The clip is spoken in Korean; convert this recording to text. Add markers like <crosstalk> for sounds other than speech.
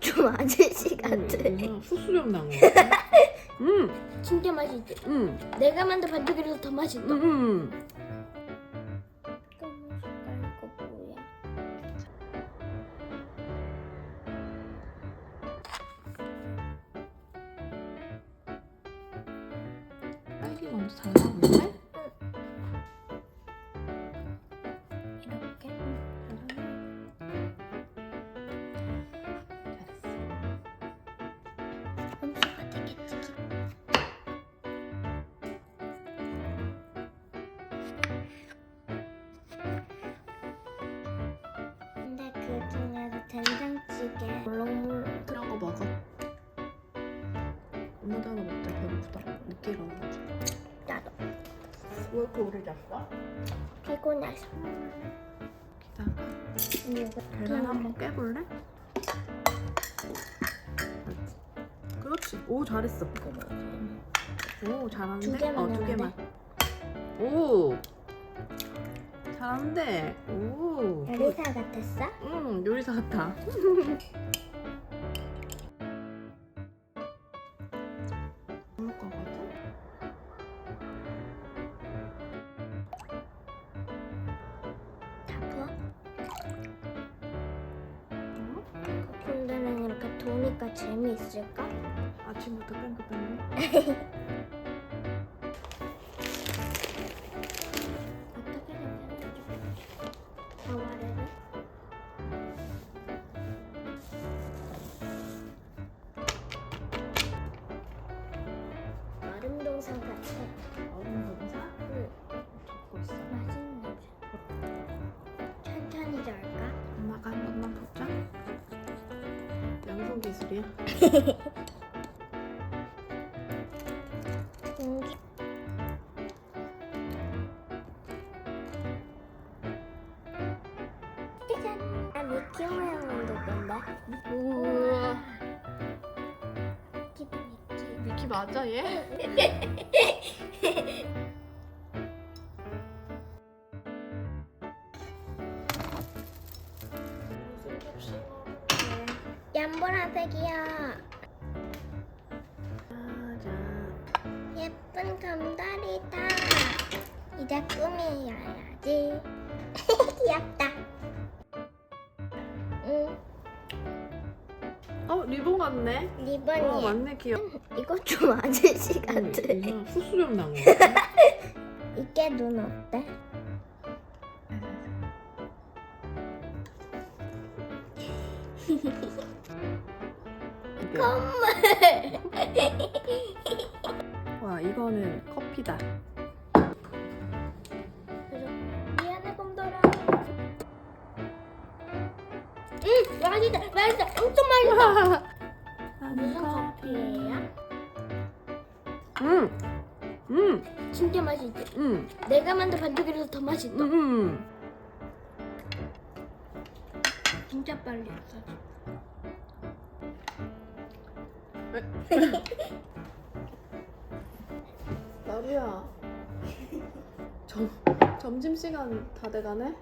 좀 아저씨 같아. 음, 수수령 난 거. <laughs> 음, 진짜 맛있지? 음, 내가 만든 반죽이라서 더 맛있다. 음, 음. 검은 색깔 이거 뭐야? 딸기 먼저 잘 나오는 된장찌개 물렁물렁 그런 거 먹어. 엄마도 하나 먹자. 배고프다. 늦게 일어나가지고. 나도 왜 이렇게 오래 잤어? 피곤해서 기다려. 이거 계란 한번 깨볼래? 그렇지. 오 잘했어. 오 잘하는데? 두 개만 어, 두 개만. 오 잘하는데. 오. 요리사 같았어? 응 요리사 같아. <laughs> 근데는 이렇게 도니까 재미있을까? 아침부터 뺑글뺑 <laughs> 얼음 동상 같아 얼음 동사 응 적고 있어. 맛있는 냄새 천천히 잘까? 엄마가 한 번만 보자. 양손 기술이야. 공기 <laughs> 짜잔 아 미키 모양 만들 건데 우와. 미키 맞아 얘? <laughs> 연보라색이야. 예쁜 감다리다 이제 꾸미야지 <laughs> 귀엽다 어 리본 같네. 리본이야 어 맞네 귀여워. <laughs> 이거 좀 아저씨 같아 응, 수수령 난 거. 같아. <laughs> 이게 눈 어때? <laughs> 이게. 와 이거는 커피다. 응 맛있다 맛있다 엄청 맛있다 <laughs> 무슨 커피예요? 음, 음, 진짜 맛있지? 음, 내가 만든 반죽이라서 더 맛있다 음, 음. 진짜 빨리 했어 <laughs> 나루야. <laughs> 점 점심 시간 다 돼가네.